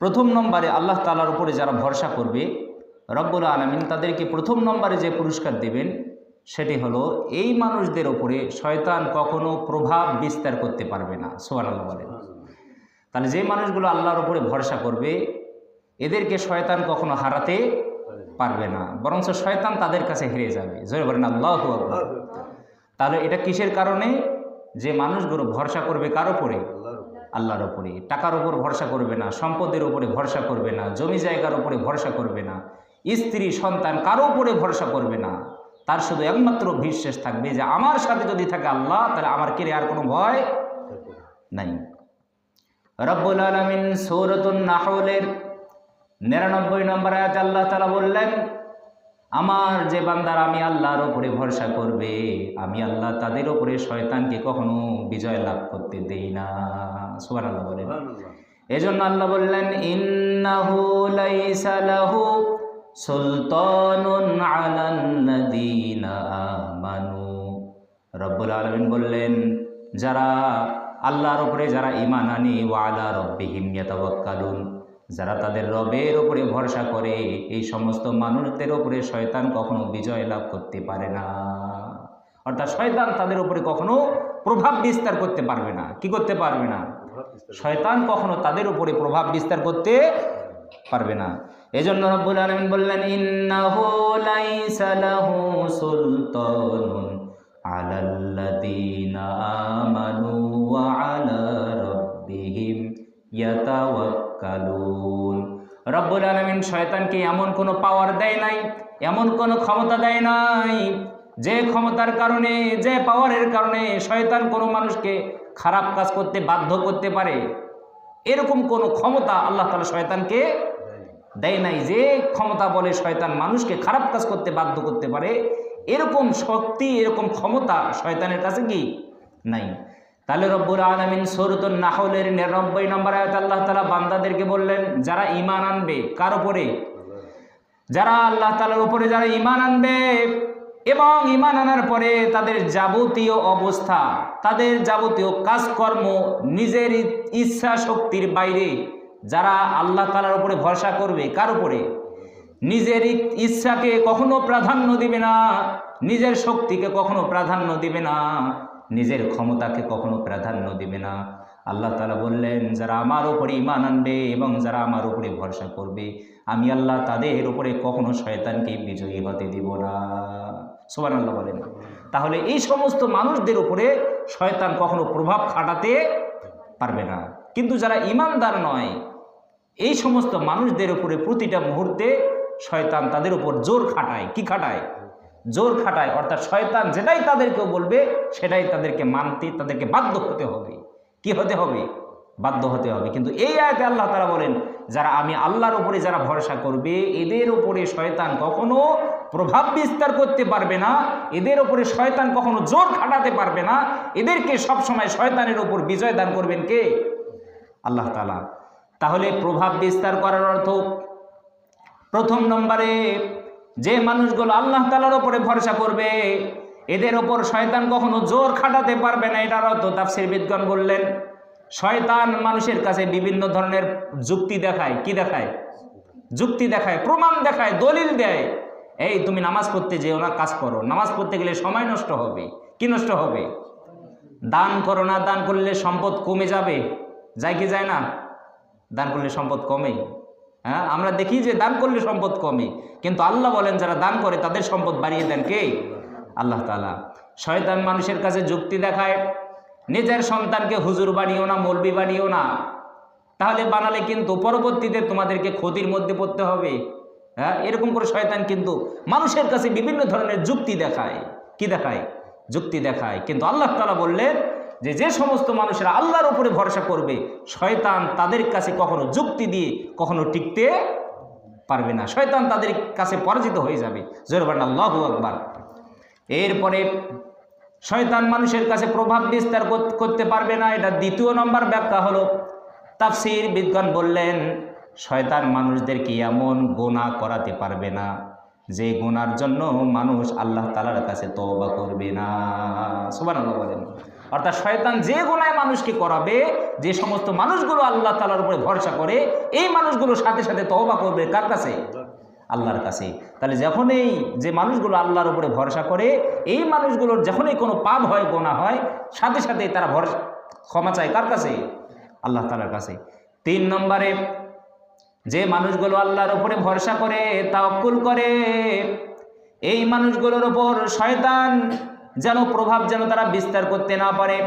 প্রথম নম্বরে আল্লাহ তালার উপরে যারা ভরসা করবে, রব্বুল আলমিন তাদেরকে প্রথম নম্বরে যে পুরস্কার দেবেন, সেটি হলো এই মানুষদের ওপরে শয়তান কখনো প্রভাব বিস্তার করতে পারবে না। সোহান আল্লাহ বলেন। তাহলে যে মানুষগুলো আল্লাহর উপরে ভরসা করবে, এদেরকে শয়তান কখনো হারাতে পারবে না, বরঞ্চ শয়তান তাদের কাছে হেরে যাবে। জোরে বলেন, আল্লাহ তাহলে এটা কিসের কারণে? যে মানুষগুলো ভরসা করবে কার উপরে? আল্লাহর ওপরে টাকার উপর ভরসা করবে না, সম্পদের উপরে ভরসা করবে না, জমি জায়গার ওপরে ভরসা করবে না, স্ত্রী, সন্তান কারও ওপরে ভরসা করবে না। তার শুধু একমাত্র বিশ্বাস থাকবে যে আমার সাথে যদি থাকে আল্লাহ, তাহলে আমার কিরে আর কোনো ভয় নাই। রব্বুল আলমিন সৌরতুন নাহলের নিরানব্বই নম্বর আয়াত আল্লাহ তালা বললেন, আমার যে বান্দার আমি আল্লাহর ওপরে ভরসা করবে, আমি আল্লাহ তাদের ওপরে শয়তানকে কখনো বিজয় লাভ করতে দেই না। সুবান আল্লাহ বলেন এজন্য আল্লাহ বললেন ইন্নাহু লাইসা লাহু সুলতানুন আলাল্লাযীনা আমানু। রব্বুল আলামিন বললেন যারা আল্লাহর উপরে যারা ঈমান আনে ওয়া আলা রাব্বিহিম ইয়াতাওয়াক্কালুন। যারা তাদের রবের উপরে ভরসা করে এই সমস্ত মানুষদের উপরে শয়তান কখনো বিজয় লাভ করতে পারে না। অর্থাৎ শয়তান তাদের উপরে কখনো প্রভাব বিস্তার করতে পারবে না। কি করতে পারবে না? শয়তান কখনো তাদের উপরে প্রভাব বিস্তার করতে পারবে না। এজন্য রব্বুল আলামিন বললেন ইন্নাহু লাইসা লাহু সুলতানুন আলাল্লাযীনা আমানু ওয়া আলা রাব্বিহিম ইয়াতাওয়াক্কালুন। রব্বুল আলামিন শয়তানকে এমন কোনো পাওয়ার দেয় নাই এমন কোনো ক্ষমতা দেয় নাই যে ক্ষমতার কারণে যে পাওয়ারের কারণে শয়তান কোনো মানুষকে খারাপ কাজ করতে বাধ্য করতে পারে, এরকম কোনো ক্ষমতা আল্লাহ তালা শয়তানকে দেয় নাই যে ক্ষমতা বলে শয়তান মানুষকে খারাপ কাজ করতে বাধ্য করতে পারে, এরকম শক্তি, এরকম ক্ষমতা শয়তানের কাছে কি নাই। তাহলে রব্বুর আলমিন সরুতুল নাহলের নিরানব্বই নম্বর আয়াত আল্লাহ তালা বান্দাদেরকে বললেন, যারা ইমান আনবে কার উপরে? যারা আল্লাহ তালার উপরে যারা ইমান আনবে এবং ইমান আনার পরে তাদের যাবতীয় অবস্থা, তাদের যাবতীয় কাজকর্ম, নিজের ইচ্ছা শক্তির বাইরে, যারা আল্লাহ তালার উপরে ভরসা করবে, কার উপরে? নিজের ইচ্ছাকে কখনো প্রাধান্য দিবে না, নিজের শক্তিকে কখনো প্রাধান্য দিবে না, নিজের ক্ষমতাকে কখনো প্রাধান্য দিবে না। আল্লাহ তালা বললেন, যারা আমার উপরে ইমান আনবে এবং যারা আমার উপরে ভরসা করবে, আমি আল্লাহ তাদের উপরে কখনো শয়তানকে বিজয়ী হতে দিব না। সোমান বলেন। তাহলে এই সমস্ত মানুষদের উপরে শয়তান কখনো প্রভাব খাটাতে পারবে না। কিন্তু যারা ইমানদার নয়, এই সমস্ত মানুষদের উপরে প্রতিটা মুহূর্তে শয়তান তাদের উপর জোর খাটায়। কি খাটায়? জোর খাটায়। অর্থাৎ শয়তান যেটাই তাদেরকে বলবে, সেটাই তাদেরকে মানতে, তাদেরকে বাধ্য হতে হবে। কি হতে হবে? বাধ্য হতে হবে। কিন্তু এই আয়তে আল্লাহ তারা বলেন, যারা আমি আল্লাহর উপরে যারা ভরসা করবে, এদের উপরে শয়তান কখনো প্রভাব বিস্তার করতে পারবে না, এদের উপরে শয়তান কখনো জোর খাটাতে পারবে না, এদেরকে সবসময় শয়তানের উপর বিজয় দান করবেন কে? আল্লাহ তালা তাহলে প্রভাব বিস্তার করার অর্থ, প্রথম নম্বরে যে মানুষগুলো আল্লাহ তালার ওপরে ভরসা করবে, এদের ওপর শয়তান কখনো জোর খাটাতে পারবে না, এটার অর্থ তাফসির বিদ্যান বললেন, শয়তান মানুষের কাছে বিভিন্ন ধরনের যুক্তি দেখায়, কি দেখায়? যুক্তি দেখায়, প্রমাণ দেখায়, দলিল দেয়। এই তুমি নামাজ পড়তে যেও না, কাজ করো। নামাজ পড়তে গেলে সময় নষ্ট হবে। কি নষ্ট হবে? দান করো না, দান করলে সম্পদ কমে যাবে। যায় কি যায় না? দান করলে সম্পদ কমে। হ্যাঁ আমরা দেখি যে দান করলে সম্পদ কমে। কিন্তু আল্লাহ বলেন, যারা দান করে তাদের সম্পদ বাড়িয়ে দেন কে? আল্লাহ তালা শয়তান মানুষের কাছে যুক্তি দেখায়, নিজের সন্তানকে হুজুর বানিও না, মলবি বানিও না। তাহলে বানালে কিন্তু পরবর্তীতে তোমাদেরকে ক্ষতির মধ্যে পড়তে হবে। হ্যাঁ? এরকম করে শয়তান কিন্তু মানুষের কাছে বিভিন্ন ধরনের যুক্তি দেখায়। কি দেখায়? যুক্তি দেখায়। কিন্তু আল্লাহ তালা বললেন যে যে সমস্ত মানুষেরা আল্লাহর উপরে ভরসা করবে, শয়তান তাদের কাছে কখনো যুক্তি দিয়ে কখনো টিকতে পারবে না। শয়তান তাদের কাছে পরাজিত হয়ে যাবে। জোরবান আল্লাহ আকবার। এরপরে শয়তান মানুষের কাছে প্রভাব বিস্তার করতে পারবে না। এটা দ্বিতীয় নম্বর ব্যাখ্যা হলো। তাফসির বিজ্ঞান বললেন শয়তান মানুষদেরকে এমন গোনা করাতে পারবে না, যে গোনার জন্য মানুষ আল্লাহ তালার কাছে তওবা করবে না। সুবান বলেন। অর্থাৎ শয়তান যে গোনায় মানুষকে করাবে, যে সমস্ত মানুষগুলো আল্লাহ তালার উপরে ভরসা করে, এই মানুষগুলো সাথে সাথে তওবা করবে কার কাছে? আল্লাহর কাছে। তাহলে যখনই যে মানুষগুলো আল্লাহর উপরে ভরসা করে, এই মানুষগুলোর যখনই কোনো পাপ হয় গোনা হয়, সাথে সাথে তারা ভরসা, ক্ষমা চায় কার কাছে? আল্লাহ তালার কাছে। তিন নম্বরে যে মানুষগুলো আল্লাহর উপরে ভরসা করে তাওকুল করে, এই মানুষগুলোর ওপর শয়তান যেন প্রভাব যেন তারা বিস্তার করতে না পারে।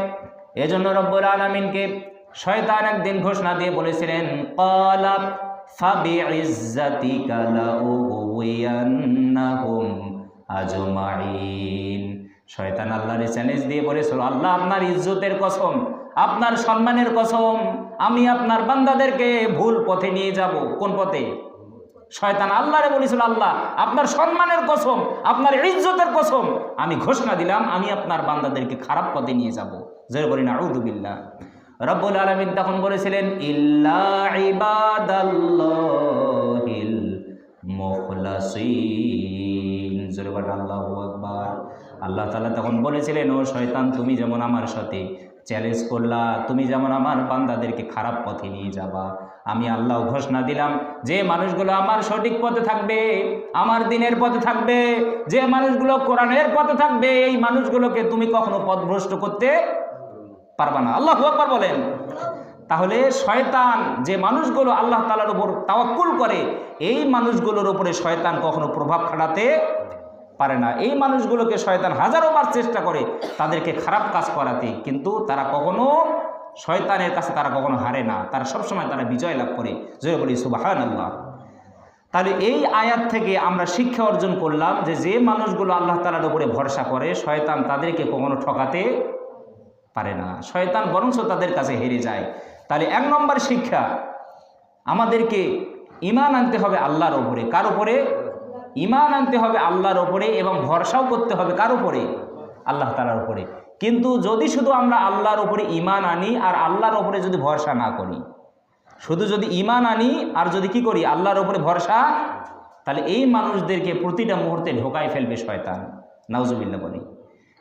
এজন্য রব্বুল আলমিনকে শয়তান একদিন ঘোষণা দিয়ে বলেছিলেন কলা ফাবিইজ্জাতিকা লাউগওয়িয়ান্নাহুম আজমাইন শয়তান আল্লাহর চ্যালেঞ্জ দিয়ে বলেছিল, আল্লাহ, আপনার ইজ্জতের কসম, আপনার সম্মানের কসম, আমি আপনার বান্দাদেরকে ভুল পথে নিয়ে যাব। কোন পথে? শয়তান আল্লাহরে বলেছিল, আল্লাহ, আপনার সম্মানের কসম, আপনার ইজ্জতের কসম, আমি ঘোষণা দিলাম, আমি আপনার বান্দাদেরকে খারাপ পথে নিয়ে যাব। জয় বলি না আউদুবিল্লাহ রব্বুল আলমিন তখন বলেছিলেন, ইল্লা ইবাদাল্লাহিল মুখলাসিন। জোরে বলেন আকবার। আল্লাহ তালা তখন বলেছিলেন, ও শয়তান, তুমি যেমন আমার সাথে চ্যালেঞ্জ করলা, তুমি যেমন আমার বান্দাদেরকে খারাপ পথে নিয়ে যাবা। আমি আল্লাহ ঘোষণা দিলাম, যে মানুষগুলো আমার সঠিক পথে থাকবে, আমার দিনের পথে থাকবে, যে মানুষগুলো কোরআনের পথে থাকবে, এই মানুষগুলোকে তুমি কখনো পথভ্রষ্ট করতে পারবা না। আল্লাহ আকবার বলেন। তাহলে শয়তান, যে মানুষগুলো আল্লাহ তালার উপর তাওয়াক্কুল করে, এই মানুষগুলোর উপরে শয়তান কখনো প্রভাব খাটাতে পারে না। এই মানুষগুলোকে শয়তান হাজারো বার চেষ্টা করে তাদেরকে খারাপ কাজ করাতে, কিন্তু তারা কখনো শয়তানের কাছে তারা কখনো হারে না। তারা সবসময় তারা বিজয় লাভ করে। জয় বলি সুবাহান আল্লাহ তাহলে এই আয়াত থেকে আমরা শিক্ষা অর্জন করলাম যে যে মানুষগুলো আল্লাহ তালার উপরে ভরসা করে, শয়তান তাদেরকে কখনো ঠকাতে পারে না। শয়তান বরঞ্চ তাদের কাছে হেরে যায়। তাহলে এক নম্বর শিক্ষা, আমাদেরকে ইমান আনতে হবে আল্লাহর ওপরে কার ওপরে ইমান আনতে হবে আল্লাহর ওপরে এবং ভরসাও করতে হবে কার উপরে? আল্লাহ তালার ওপরে কিন্তু যদি শুধু আমরা আল্লাহর ওপরে ইমান আনি আর আল্লাহর ওপরে যদি ভরসা না করি, শুধু যদি ইমান আনি আর যদি কি করি, আল্লাহর ওপরে ভরসা, তাহলে এই মানুষদেরকে প্রতিটা মুহূর্তে ঢোকায় ফেলবে শয়তান। নাউজুবিল্লা বলি।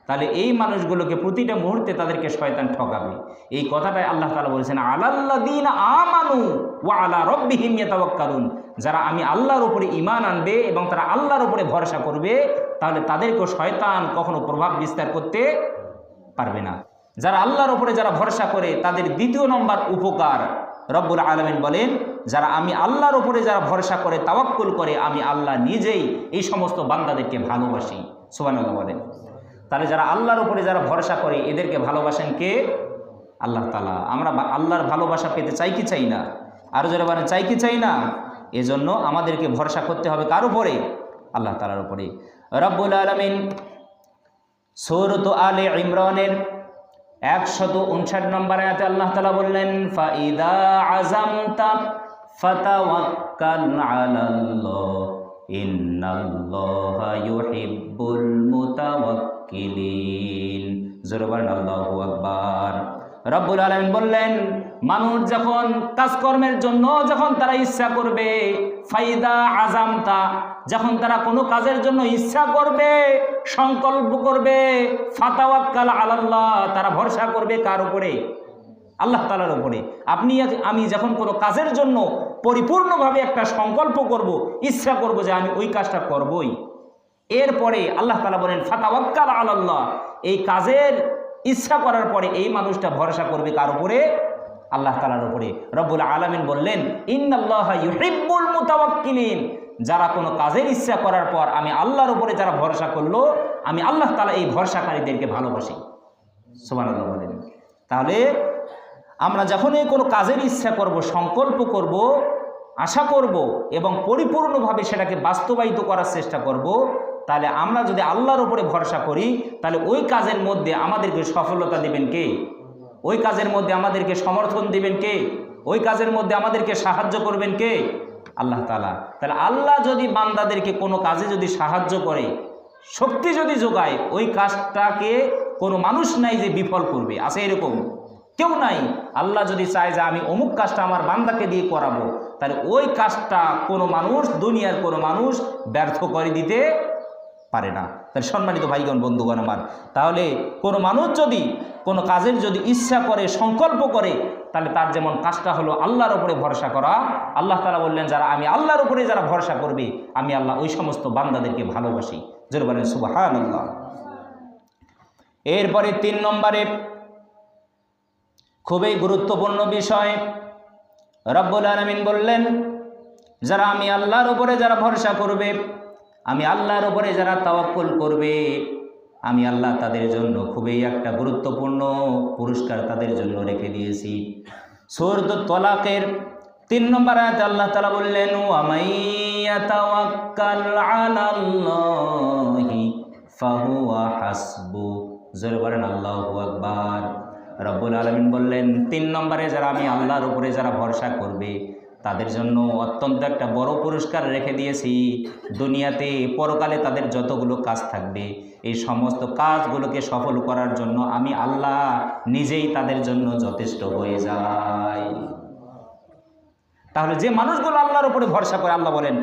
তাহলে এই মানুষগুলোকে প্রতিটা মুহূর্তে তাদেরকে শয়তান ঠকাবে। এই কথাটাই আল্লাহ তালা বলেছেন আলাল্লাদিন আমানু ও আলা রব্বিহিম ইয়াতাওয়াক্কালুন। যারা আমি আল্লাহর উপরে ইমান আনবে এবং তারা আল্লাহর উপরে ভরসা করবে, তাহলে তাদেরকেও শয়তান কখনো প্রভাব বিস্তার করতে পারবে না। যারা আল্লাহর উপরে যারা ভরসা করে, তাদের দ্বিতীয় নম্বর উপকার রব্বুল আলমিন বলেন, যারা আমি আল্লাহর উপরে যারা ভরসা করে, তাওয়াক্কুল করে, আমি আল্লাহ নিজেই এই সমস্ত বান্দাদেরকে ভালোবাসি। সুবানুল্লাহ বলেন। তাহলে যারা আল্লাহর উপরে যারা ভরসা করে, এদেরকে ভালোবাসেন কে? আল্লাহ তালা আমরা আল্লাহর ভালোবাসা পেতে চাই কি চাই না? আরও যারা বলেন, চাই কি চাই না? এজন্য আমাদেরকে ভরসা করতে হবে কার উপরে? আল্লাহ তালার উপরে। রব্বুল আলমিন সৌরত আলে ইমরানের একশত উনষাট নম্বর আয়াতে আল্লাহ তালা বললেন, ফাইদা আজামতা ফাতাওয়াক্কাল আলাল্লাহ, ইন্নাল্লাহা ইউহিব্বুল মুতাওয়াক্কিলিন জোরে আল্লাহু আকবার। রব্বুল আলামিন বললেন, মানুষ যখন কাজকর্মের জন্য যখন তারা ইচ্ছা করবে, ফাইদা আজামতা যখন তারা কোনো কাজের জন্য ইচ্ছা করবে, সংকল্প করবে, ফাতাওয়াক্কাল আলাল্লাহ, তারা ভরসা করবে কার উপরে? আল্লাহ তালার উপরে। আপনি আমি যখন কোনো কাজের জন্য পরিপূর্ণভাবে একটা সংকল্প করব, ইচ্ছা করব যে আমি ওই কাজটা করবই। এরপরে আল্লাহ তালা বলেন, ফাতাওয়াক্কাল আলাল্লাহ। এই কাজের ইচ্ছা করার পরে এই মানুষটা ভরসা করবে কার উপরে? আল্লাহ তালার উপরে। রব্বুল আলমিন বললেন, ইন্নাল্লাহ ইউহিব্বুল মুতাওয়াক্কিলিন। যারা কোনো কাজের ইচ্ছা করার পর আমি আল্লাহর উপরে যারা ভরসা করল, আমি আল্লাহ তালা এই ভরসাকারীদেরকে ভালোবাসি। সুবহানাল্লাহ বলেন। তাহলে আমরা যখনই কোনো কাজের ইচ্ছা করব, সংকল্প করব, আশা করব এবং পরিপূর্ণভাবে সেটাকে বাস্তবায়িত করার চেষ্টা করব তাহলে আমরা যদি আল্লাহর উপরে ভরসা করি, তাহলে ওই কাজের মধ্যে আমাদেরকে সফলতা দিবেন কে? ওই কাজের মধ্যে আমাদেরকে সমর্থন দিবেন কে? ওই কাজের মধ্যে আমাদেরকে সাহায্য করবেন কে? আল্লাহ তালা তাহলে আল্লাহ যদি বান্দাদেরকে কোনো কাজে যদি সাহায্য করে, শক্তি যদি যোগায়, ওই কাজটাকে কোনো মানুষ নাই যে বিফল করবে। আছে এরকম? কেউ নাই। আল্লাহ যদি চায় যে আমি অমুক কাজটা আমার বান্দাকে দিয়ে করাবো, তাহলে ওই কাজটা কোনো মানুষ, দুনিয়ার কোনো মানুষ ব্যর্থ করে দিতে পারে না। তাহলে সম্মানিত ভাইগণ, বন্ধুগণ আমার, তাহলে কোনো মানুষ যদি, কোনো কাজের যদি ইচ্ছা করে, সংকল্প করে, তাহলে তার যেমন কাজটা হলো আল্লাহর উপরে ভরসা করা, আল্লাহ তালা বললেন, যারা আমি আল্লাহর উপরে যারা ভরসা করবে, আমি আল্লাহ ওই সমস্ত বান্দাদেরকে ভালোবাসি। জোর বলেন সুবাহান আল্লাহ এরপরে তিন নম্বরে খুবই গুরুত্বপূর্ণ বিষয়, রব্বুল আলমিন বললেন, যারা আমি আল্লাহর উপরে যারা ভরসা করবে আমি আল্লাহর ওপরে যারা তাওয়াক্কুল করবে, আমি আল্লাহ তাদের জন্য খুবই একটা গুরুত্বপূর্ণ পুরস্কার তাদের জন্য রেখে দিয়েছি। সৌরদ তলাকের তিন নম্বর আয়াতে আল্লাহ তালা বললেন ফাহুয়া হাসবু। জোরে বলেন, আল্লাহু আকবার। রব্বুল আলমিন বললেন, তিন নম্বরে যারা আমি আল্লাহর উপরে যারা ভরসা করবে তাদের জন্য অত্যন্ত একটা বড় পুরস্কার রেখে দিয়েছি। দুনিয়াতে পরকালে তাদের যতগুলো কাজ থাকবে, এই সমস্ত কাজগুলোকে সফল করার জন্য আমি আল্লাহ নিজেই তাদের জন্য যথেষ্ট হয়ে যাই। তাহলে যে মানুষগুলো আল্লাহর উপরে ভরসা করে, আল্লাহ বলেন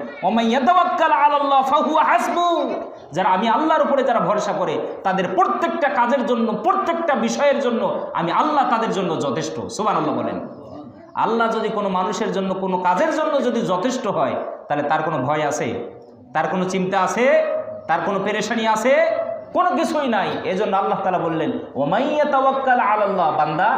যারা আমি আল্লাহর উপরে যারা ভরসা করে, তাদের প্রত্যেকটা কাজের জন্য, প্রত্যেকটা বিষয়ের জন্য আমি আল্লাহ তাদের জন্য যথেষ্ট। সুবহানাল্লাহ বলেন। আল্লাহ যদি কোনো মানুষের জন্য, কোনো কাজের জন্য যদি যথেষ্ট হয়, তাহলে তার কোনো ভয় আছে, তার কোনো চিন্তা আছে, তার কোনো পেরেশানি আছে, কোনো কিছুই নাই। এজন্য আল্লাহ তালা বললেন ওমাইয়া তাওয়াক্কাল আলাল্লাহ বান্দা,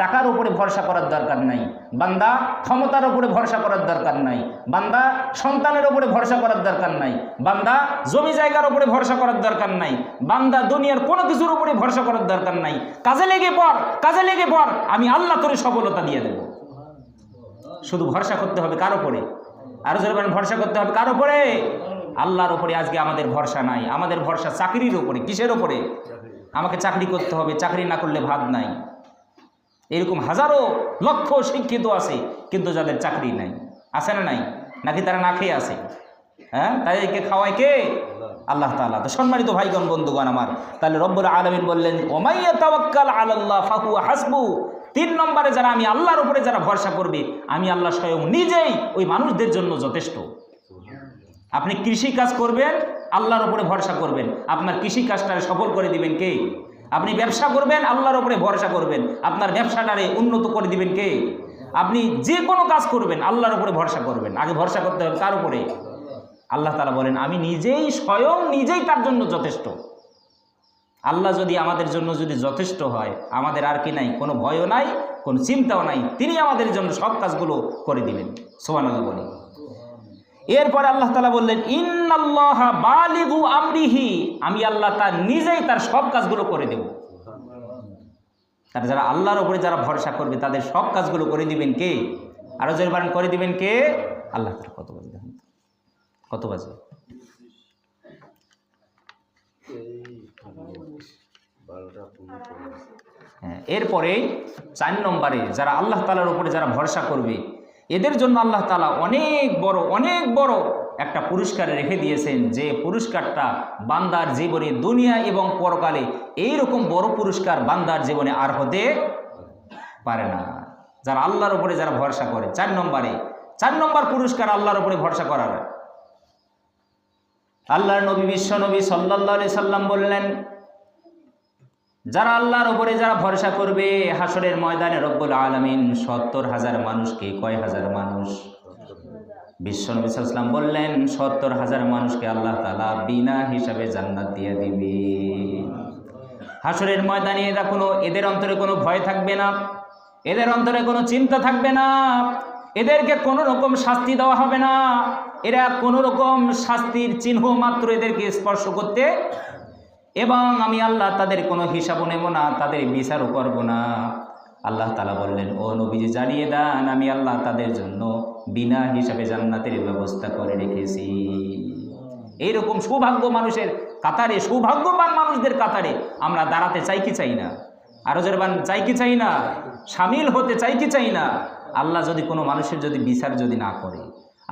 টাকার উপরে ভরসা করার দরকার নাই। বান্দা, ক্ষমতার উপরে ভরসা করার দরকার নাই। বান্দা, সন্তানের উপরে ভরসা করার দরকার নাই। বান্দা, জমি জায়গার উপরে ভরসা করার দরকার নাই। বান্দা, দুনিয়ার কোনো কিছুর উপরে ভরসা করার দরকার নাই। কাজে লেগে পড়, কাজে লেগে পড়, আমি আল্লাহ তোরে সফলতা দিয়ে দেবো। শুধু ভরসা করতে হবে কার উপরে? আরও জোরে বলেন, ভরসা করতে হবে কার উপরে? আল্লাহর ওপরে আজকে আমাদের ভরসা নাই, আমাদের ভরসা চাকরির ওপরে কিসের ওপরে আমাকে চাকরি করতে হবে, চাকরি না করলে ভাত নাই। এরকম হাজারো লক্ষ শিক্ষিত আছে, কিন্তু যাদের চাকরি নাই। আছে না নাই? নাকি তারা না খেয়ে আছে? হ্যাঁ? তাদেরকে খাওয়ায় কে? আল্লাহ তাআলা। তো সম্মানিত ভাইগণ, বন্ধুগণ আমার, তাহলে রব্বুল আলমিন বললেন ওমাইয়া তাওয়াক্কাল আলাল্লাহ ফাহু হাসবু। তিন নম্বরে যারা আমি আল্লাহর উপরে যারা ভরসা করবে, আমি আল্লাহ স্বয়ং নিজেই ওই মানুষদের জন্য যথেষ্ট। আপনি কৃষি কাজ করবেন, আল্লাহর উপরে ভরসা করবেন। আপনার কৃষি কাজটা সফল করে দিবেন কে? আপনি ব্যবসা করবেন, আল্লাহর উপরে ভরসা করবেন। আপনার ব্যবসাটারে উন্নত করে দিবেন কে? আপনি যে কোনো কাজ করবেন, আল্লাহর উপরে ভরসা করবেন। আগে ভরসা করতে হবে কার উপরে? আল্লাহ তালা বলেন, আমি নিজেই, স্বয়ং নিজেই তার জন্য যথেষ্ট। আল্লাহ যদি আমাদের জন্য যদি যথেষ্ট হয়, আমাদের আর কি নাই, কোনো ভয়ও নাই, কোনো চিন্তাও নাই, তিনি আমাদের জন্য সব কাজগুলো করে দিলেন। সোহান আল্লাহ বলি। এরপরে আল্লাহ তালা বললেন, ইন্নাল্লাহ আমরিহি। আমি আল্লাহ তার নিজেই তার সব কাজগুলো করে দেব। তার যারা আল্লাহর ওপরে যারা ভরসা করবে, তাদের সব কাজগুলো করে দিবেন কে? আরও জোর করে দিবেন কে? আল্লাহ কত বাজে কত বাজে হ্যাঁ এরপরে চার নম্বরে যারা আল্লাহ তালার উপরে যারা ভরসা করবে এদের জন্য আল্লাহ তালা অনেক বড় অনেক বড় একটা পুরস্কার রেখে দিয়েছেন যে পুরস্কারটা বান্দার জীবনে দুনিয়া এবং পরকালে এই রকম বড় পুরস্কার বান্দার জীবনে আর হতে পারে না। যারা আল্লাহর উপরে যারা ভরসা করে চার নম্বরে চার নম্বর পুরস্কার আল্লাহর উপরে ভরসা করার। আল্লাহর নবী বিশ্ব নবী সাল্লাহ সাল্লাম বললেন যারা আল্লাহর উপরে যারা ভরসা করবে হাসরের ময়দানে রব্বুল আলমিন সত্তর হাজার মানুষকে কয় হাজার মানুষ? বিশ্বনবী সাল্লাম বললেন, সত্তর হাজার মানুষকে আল্লাহ তালা বিনা হিসাবে জান্নাত দিয়ে দিবে। হাসরের ময়দানে এরা কোনো, এদের অন্তরে কোনো ভয় থাকবে না, এদের অন্তরে কোনো চিন্তা থাকবে না, এদেরকে কোনো রকম শাস্তি দেওয়া হবে না। এরা কোনো রকম শাস্তির চিহ্ন মাত্র এদেরকে স্পর্শ করতে এবং আমি আল্লাহ তাদের কোনো হিসাবও নেব না, তাদের বিচারও করব না। আল্লাহ তালা বললেন, ও নবীজি জানিয়ে দেন। আমি আল্লাহ তাদের জন্য বিনা হিসাবে জান্নাতের ব্যবস্থা করে রেখেছি। এইরকম সৌভাগ্য মানুষের কাতারে, সৌভাগ্যবান মানুষদের কাতারে আমরা দাঁড়াতে চাই কি চাই না? আরও জেরবান চাই কি চাই না? সামিল হতে চাই কি চাই না? আল্লাহ যদি কোনো মানুষের যদি বিচার যদি না করে,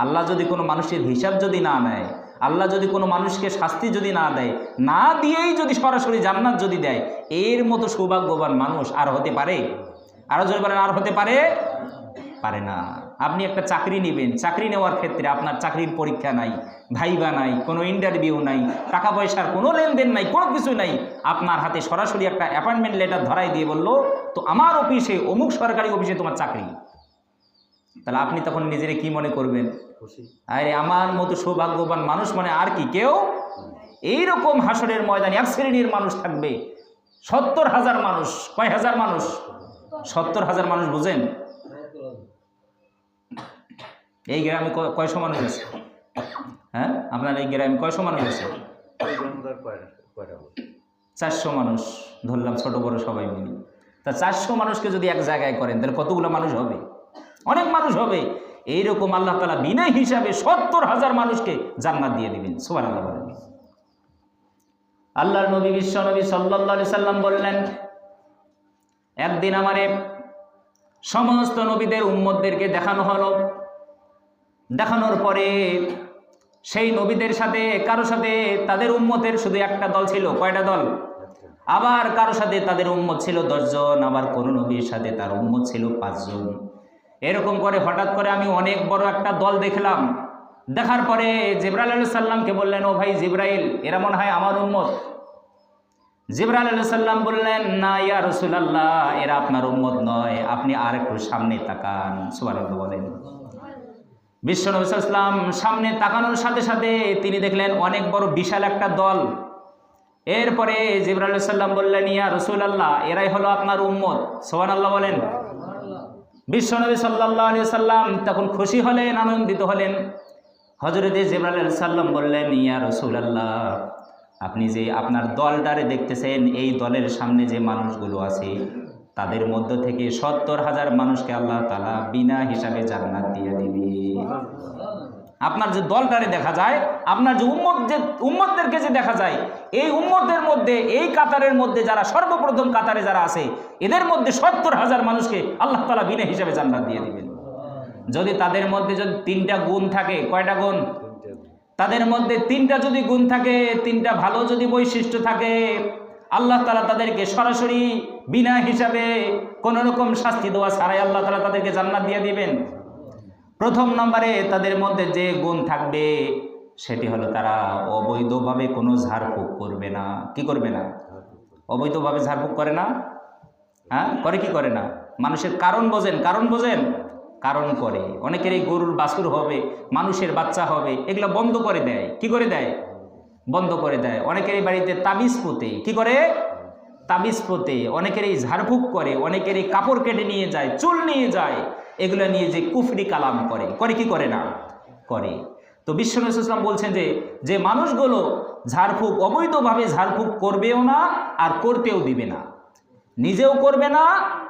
আল্লাহ যদি কোনো মানুষের হিসাব যদি না নেয় আল্লাহ যদি কোনো মানুষকে শাস্তি যদি না দেয়, না দিয়েই যদি সরাসরি জান্নাত যদি দেয়, এর মতো সৌভাগ্যবান মানুষ আর হতে পারে? আরও জোরে বলেন, আর হতে পারে? পারে না। আপনি একটা চাকরি নেবেন, চাকরি নেওয়ার ক্ষেত্রে আপনার চাকরির পরীক্ষা নাই, ভাইবা নাই, কোনো ইন্টারভিউ নাই টাকা পয়সার কোনো লেনদেন নাই, কোনো কিছু নাই। আপনার হাতে সরাসরি একটা অ্যাপয়েন্টমেন্ট লেটার ধরাই দিয়ে বলল, তো আমার অফিসে অমুক সরকারি অফিসে তোমার চাকরি। তাহলে আপনি তখন নিজেরে কি মনে করবেন? আরে আমার মতো সৌভাগ্যবান মানুষ মানে আর কি? কেউ? এইরকম হাসরের ময়দানে এক শ্রেণির মানুষ থাকবে। সত্তর হাজার মানুষ। কয় হাজার মানুষ? সত্তর হাজার মানুষ বুঝেন? এই গ্রামে কয়শো মানুষ আছে? হ্যাঁ? আপনার এই গ্রামে কয়শো মানুষ আছে? চারশো মানুষ। ধরলাম ছোট বড় সবাই মিলে। তা চারশো মানুষকে যদি এক জায়গায় করেন তাহলে কতগুলো মানুষ হবে? অনেক মানুষ হবে। এইরকম আল্লাহ তালা বিনা হিসাবে সত্তর হাজার মানুষকে জান্নাত দিয়ে দিবেন। সুবান আল্লাহ বলেন। আল্লাহর নবী, বিশ্ব নবী সাল্লাহ সাল্লাম বললেন, একদিন আমারে সমস্ত নবীদের উম্মতদেরকে দেখানো হলো। দেখানোর পরে সেই নবীদের সাথে, কারও সাথে তাদের উম্মতের শুধু একটা দল ছিল, কয়টা দল? আবার কারও সাথে তাদের উম্মত ছিল দশজন, আবার কোনো নবীর সাথে তার উম্মত ছিল পাঁচজন। এরকম করে হঠাৎ করে আমি অনেক বড় একটা দল দেখলাম। দেখার পরে জিব্রাইল আলু সাল্লামকে বললেন, ও ভাই জিব্রাইল, এরা মনে হয় আমার উম্মত। জিব্রাইল আলু সাল্লাম বললেন, না ইয়া রসুলাল্লাহ, এরা আপনার উম্মত নয়, আপনি আর একটু সামনে তাকান। সুবাহ বলেন। বিশ্বনবী ইসলাম সামনে তাকানোর সাথে সাথে তিনি দেখলেন, অনেক বড় বিশাল একটা দল। এরপরে জিবরাল সাল্লাম বললেন, ইয়া রসুল আল্লাহ এরাই হলো আপনার উম্মত। সোহান আল্লাহ বলেন। বিশ্বনবী সাল্লাহ সাল্লাম তখন খুশি হলেন, আনন্দিত হলেন। হজরতে জিবরাল আলি সাল্লাম বললেন, ইয়া রসুল আল্লাহ আপনি যে আপনার দলটারে দেখতেছেন, এই দলের সামনে যে মানুষগুলো আছে, তাদের মধ্য থেকে সত্তর হাজার মানুষকে আল্লাহ তালা বিনা হিসাবে জান্নাত দিয়ে দিবে। আপনার যে দলটারে দেখা যায়, আপনার যে উম্মত যে উম্মতদেরকে যে দেখা যায়, এই উম্মতের মধ্যে, এই কাতারের মধ্যে যারা সর্বপ্রথম কাতারে যারা আছে, এদের মধ্যে সত্তর হাজার মানুষকে আল্লাহ তালা বিনা হিসাবে জান্নাত দিয়ে দিবেন। যদি তাদের মধ্যে যদি তিনটা গুণ থাকে, কয়টা গুণ? তাদের মধ্যে তিনটা যদি গুণ থাকে, তিনটা ভালো যদি বৈশিষ্ট্য থাকে, আল্লাহ তালা তাদেরকে সরাসরি বিনা হিসাবে কোনো রকম শাস্তি দেওয়া ছাড়াই আল্লাহ তালা তাদেরকে জান্নাত দিয়ে দিবেন। প্রথম নম্বরে তাদের মধ্যে যে গুণ থাকবে, সেটি হলো তারা অবৈধভাবে কোনো ঝাড়ফুঁক করবে না। কি করবে না? অবৈধভাবে ঝাড়ফুঁক করে না? হ্যাঁ? করে কি করে না? মানুষের কারণ বোঝেন কারণ বোঝেন। কারণ করে। অনেকের এই গরুর বাছুর হবে, মানুষের বাচ্চা হবে, এগুলো বন্ধ করে দেয়। কি করে দেয়? বন্ধ করে দেয়। অনেকের এই বাড়িতে তাবিজ পোতে। কি করে? তাবিজ পোতে। অনেকের এই ঝাড়ফুঁক করে। অনেকের এই কাপড় কেটে নিয়ে যায়, চুল নিয়ে যায়। এগুলো নিয়ে যে কুফরি কালাম করে। করে কি করে না? করে। তো বিশ্বনবী ইসলাম বলছেন যে যে মানুষগুলো ঝাড়ফুঁক, অবৈধভাবে ঝাড়ফুঁক করবেও না আর করতেও দিবে না। নিজেও করবে না,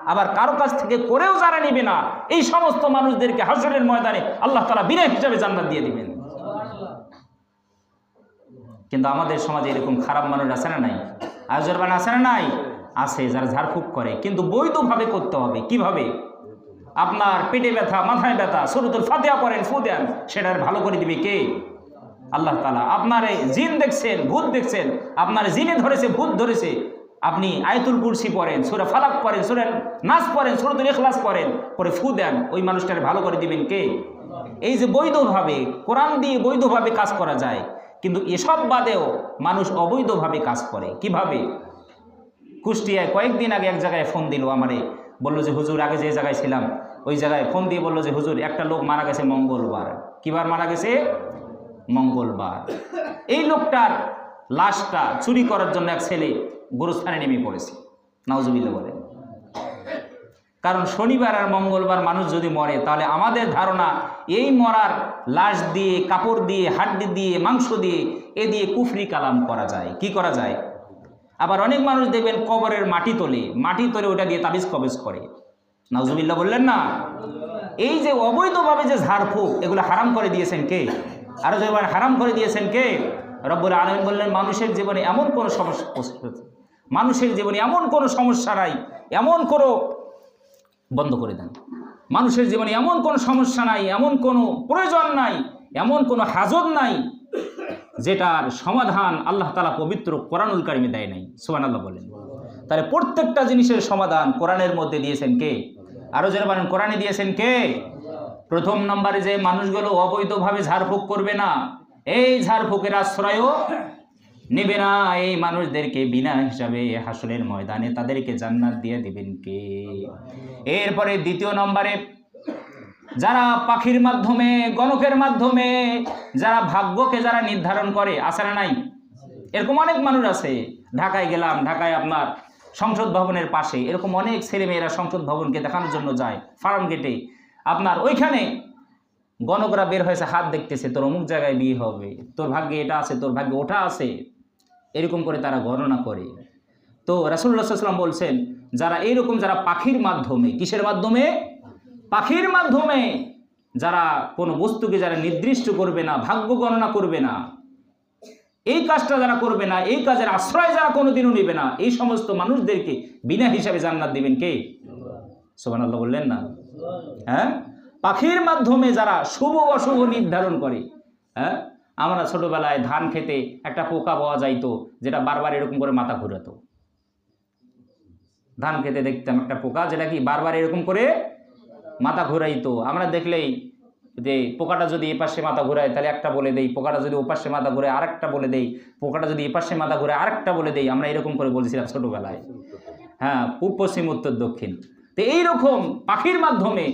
আবার কারও কাছ থেকে করেও যারা নিবে না, এই সমস্ত মানুষদেরকে হাসরের ময়দানে আল্লাহ তালা বিনা হিসাবে জান্নাত দিয়ে দিবেন। কিন্তু আমাদের সমাজে এরকম খারাপ মানুষ আছে না নাই? আয়োজরবান আছে না নাই? আছে, যারা ঝাড়ফুঁক করে। কিন্তু বৈধভাবে করতে হবে। কীভাবে? আপনার পেটে ব্যথা, মাথায় ব্যথা, সুরতুল ফাতেহা পড়েন, ফু দেন, সেটার ভালো করে দিবে কে? আল্লাহ তালা আপনার জিন দেখছেন, ভূত দেখছেন, আপনার জিনে ধরেছে, ভূত ধরেছে। আপনি আয়তুল কুরসি পড়েন, সুরা ফালাক পড়েন, সুরা নাচ পড়েন, সুরতুল ইখলাস পড়েন, পরে ফু দেন, ওই মানুষটার ভালো করে দিবেন কে? এই যে বৈধভাবে, কোরআন দিয়ে বৈধভাবে কাজ করা যায়, কিন্তু এসব বাদেও মানুষ অবৈধভাবে কাজ করে। কীভাবে? কুষ্টিয়ায় কয়েকদিন আগে এক জায়গায় ফোন দিল আমারে বলল যে, হুজুর, আগে যে জায়গায় ছিলাম, ওই জায়গায় ফোন দিয়ে বলল যে, হুজুর, একটা লোক মারা গেছে মঙ্গলবার। কিবার মারা গেছে? মঙ্গলবার। এই লোকটার লাশটা চুরি করার জন্য এক ছেলে গুরুস্থানে নেমে পড়েছে। নাউজুবিল্লা বলে কারণ শনিবার আর মঙ্গলবার মানুষ যদি মরে, তাহলে আমাদের ধারণা এই মরার লাশ দিয়ে, কাপড় দিয়ে, হাড্ডি দিয়ে, মাংস দিয়ে, এ দিয়ে কুফরি কালাম করা যায়। কি করা যায়? আবার অনেক মানুষ দেখবেন কবরের মাটি তোলে মাটি তোলে ওটা দিয়ে তাবিজ কবেজ করে। নাউজুবিল্লাহ বললেন না? এই যে অবৈধভাবে যে ঝাড়ফুঁক, এগুলো হারাম করে দিয়েছেন কে? আরও যে হারাম করে দিয়েছেন কে? রব্বুল আলমিন বললেন, মানুষের জীবনে এমন কোনো সমস্যা মানুষের জীবনে এমন কোনো সমস্যা নাই, এমন কোনো বন্ধ করে দেন। মানুষের জীবনে এমন কোনো সমস্যা নাই, এমন কোনো প্রয়োজন নাই, এমন কোনো হাজত নাই যেটার সমাধান আল্লাহ তালা পবিত্র কোরআনুল কারিমে দেয় নাই। সোহান আল্লাহ বলেন। তাহলে প্রত্যেকটা জিনিসের সমাধান কোরআনের মধ্যে দিয়েছেন কে? আরও যারা বলেন, কোরআনে দিয়েছেন কে? প্রথম নম্বরে যে মানুষগুলো অবৈধভাবে ঝাড়ফুঁক করবে না, এই ঝাড়ফুঁকের আশ্রয়ও নেবে না। এই মানুষদেরকে বিনা হিসাবে হাসরের ময়দানে তাদেরকে জান্নাত দিয়ে দিবেন কে? এরপরে দ্বিতীয় নম্বরে যারা পাখির মাধ্যমে, গণকের মাধ্যমে, যারা ভাগ্যকে যারা নির্ধারণ করে, আছে না নাই? এরকম অনেক মানুষ আছে। ঢাকায় গেলাম, ঢাকায় আপনার সংসদ ভবনের পাশে। এরকম অনেক ছেলেমেয়েরা সংসদ ভবনকে দেখানোর জন্য যায়, ফার্ম গেটে। আপনার ওইখানে গণকরা বের হয়েছে, হাত দেখতেছে, তোর অমুক জায়গায় বিয়ে হবে, তোর ভাগ্যে এটা আছে, তোর ভাগ্যে ওটা আছে। এরকম করে তারা গণনা করে। তো রাসুল্লাহ বলছেন, যারা এইরকম যারা পাখির মাধ্যমে, কিসের মাধ্যমে? পাখির মাধ্যমে যারা কোনো বস্তুকে যারা নির্দিষ্ট করবে না, ভাগ্য গণনা করবে না, এই কাজটা যারা করবে না, এই কাজের আশ্রয় যারা কোনোদিনও নেবে না, এই সমস্ত মানুষদেরকে বিনা হিসাবে জান্নাত দিবেন কে? সোহান আল্লাহ বললেন না? হ্যাঁ? পাখির মাধ্যমে যারা শুভ অশুভ নির্ধারণ করে হ্যাঁ? আমরা ছোটবেলায় ধান খেতে একটা পোকা পাওয়া যাইতো, যেটা বারবার এরকম করে মাথা ঘুরাতো। ধান খেতে দেখতাম একটা পোকা, যেটা কি বারবার এরকম করে মাথা ঘুরাইতো আমরা দেখলেই যে পোকাটা যদি এপাশে মাথা ঘুরায়, তাহলে একটা বলে দেই। পোকাটা যদি ওপাশে মাথা ঘুরে আরেকটা বলে দেই। পোকাটা যদি এপাশে মাথা ঘুরে আরেকটা বলে দেই। আমরা এরকম করে বলছিলাম ছোটোবেলায়। হ্যাঁ পূব, পশ্চিম, উত্তর, দক্ষিণ। তো এইরকম পাখির মাধ্যমে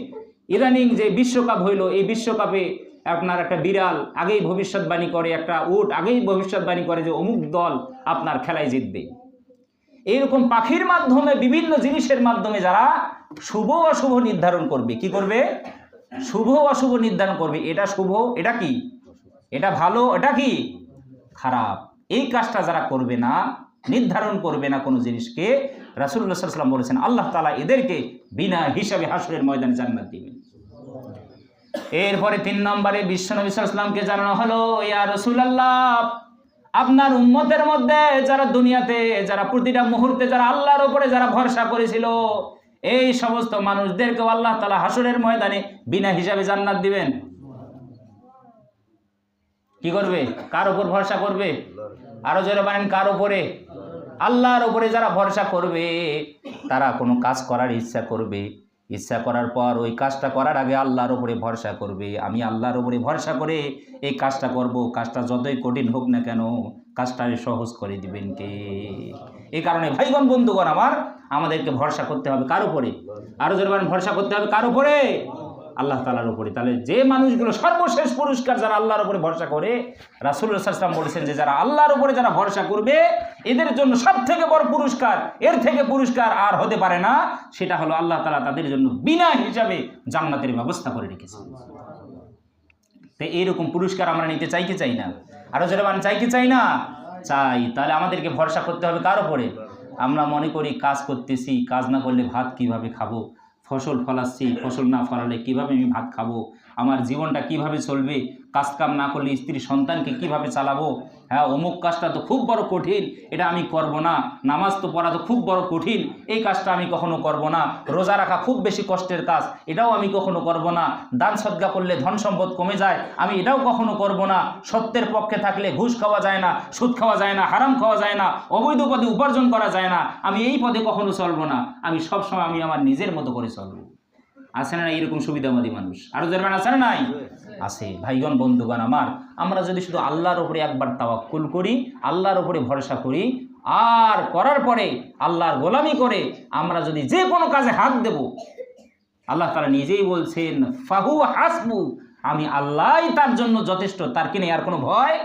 ইদানিং যে বিশ্বকাপ হইল, এই বিশ্বকাপে আপনার একটা বিড়াল আগেই ভবিষ্যৎবাণী করে, একটা উট আগেই ভবিষ্যৎবাণী করে যে অমুক দল আপনার খেলায় জিতবে। এইরকম পাখির মাধ্যমে, বিভিন্ন জিনিসের মাধ্যমে যারা শুভ অশুভ নির্ধারণ করবে, কি করবে? শুভ অশুভ নির্ধারণ করবে। এটা শুভ, এটা কি? এটা ভালো, এটা কি? খারাপ। এই কাজটা যারা করবে না, নির্ধারণ করবে না কোনো জিনিসকে রাসুল্লাহ সাল্লাম বলেছেন, আল্লাহ তালা এদেরকে বিনা হিসাবে হাসুরের ময়দানে জান্নাত দিবেন। এরপরে তিন নম্বরে বিশ্বনবী সাল্লামকে জানানো হলো, ইয়া রসুলাল্লাহ আপনার উম্মতের মধ্যে যারা দুনিয়াতে, যারা প্রতিটা মুহূর্তে, যারা আল্লাহর উপরে যারা ভরসা করেছিল, এই সমস্ত মানুষদেরকেও আল্লাহ তালা হাসুরের ময়দানে বিনা হিসাবে জান্নাত দিবেন। কি করবে? কার উপর ভরসা করবে? আরও জোরে বানেন কার উপরে? আল্লাহর উপরে যারা ভরসা করবে, তারা কোনো কাজ করার ইচ্ছা করবে। ইচ্ছা করার পর ওই কাজটা করার আগে আল্লাহর ওপরে ভরসা করবে। আমি আল্লাহর ওপরে ভরসা করে এই কাজটা করব। কাজটা যতই কঠিন হোক না কেন, কাজটা সহজ করে দিবেন কে? এই কারণে ভাইগণ, বন্ধুগণ আমার, আমাদেরকে ভরসা করতে হবে কার উপরে? আরও জোরে ভরসা করতে হবে কার উপরে? আল্লাহ তালার উপরে তাহলে যে মানুষগুলো সর্বশেষ পুরস্কার যারা আল্লাহর উপরে ভরসা করে রাসুল্লাহ সাল্লাম বলেছেন যে যারা আল্লাহর উপরে যারা ভরসা করবে, এদের জন্য সব থেকে বড় পুরস্কার, এর থেকে পুরস্কার আর হতে পারে না, সেটা হলো আল্লাহ তালা তাদের জন্য বিনা হিসাবে জান্নাতের ব্যবস্থা করে রেখেছে তো এইরকম পুরস্কার আমরা নিতে চাই কি চাই না? আরও যারা মানে চাই কি চাই না? চাই। তাহলে আমাদেরকে ভরসা করতে হবে কার উপরে? আমরা মনে করি কাজ করতেছি, কাজ না করলে ভাত কীভাবে খাব? ফসল ফলাচ্ছি ফসল না ফলালে কীভাবে আমি ভাত খাব? আমার জীবনটা কীভাবে চলবে? কাজ কাম না করলে স্ত্রী সন্তানকে কীভাবে চালাবো? হ্যাঁ অমুক কাজটা তো খুব বড় কঠিন, এটা আমি করব না। নামাজ তো পড়া তো খুব বড় কঠিন, এই কাজটা আমি কখনো করব না। রোজা রাখা খুব বেশি কষ্টের কাজ, এটাও আমি কখনো করব না। দান সদ্গা করলে ধন সম্পদ কমে যায়, আমি এটাও কখনো করব না। সত্যের পক্ষে থাকলে ঘুষ খাওয়া যায় না, সুদ খাওয়া যায় না, হারাম খাওয়া যায় না, অবৈধ পদে উপার্জন করা যায় না, আমি এই পদে কখনো চলবো না। আমি সবসময় আমি আমার নিজের মতো করে চলবো। আছে না এরকম সুবিধাবাদী মানুষ? আরও যার আছে না নাই? আছে। ভাইগণ, বন্ধুগণ আমার, আমরা যদি শুধু আল্লাহর ওপরে একবার তাওয়াক্কুল করি, আল্লাহর উপরে ভরসা করি, আর করার পরে আল্লাহর গোলামি করে আমরা যদি যে কোনো কাজে হাত দেব, আল্লাহ তারা নিজেই বলছেন ফাহু হাসবু আমি আল্লাহই তার জন্য যথেষ্ট, তার কিনে আর কোনো ভয়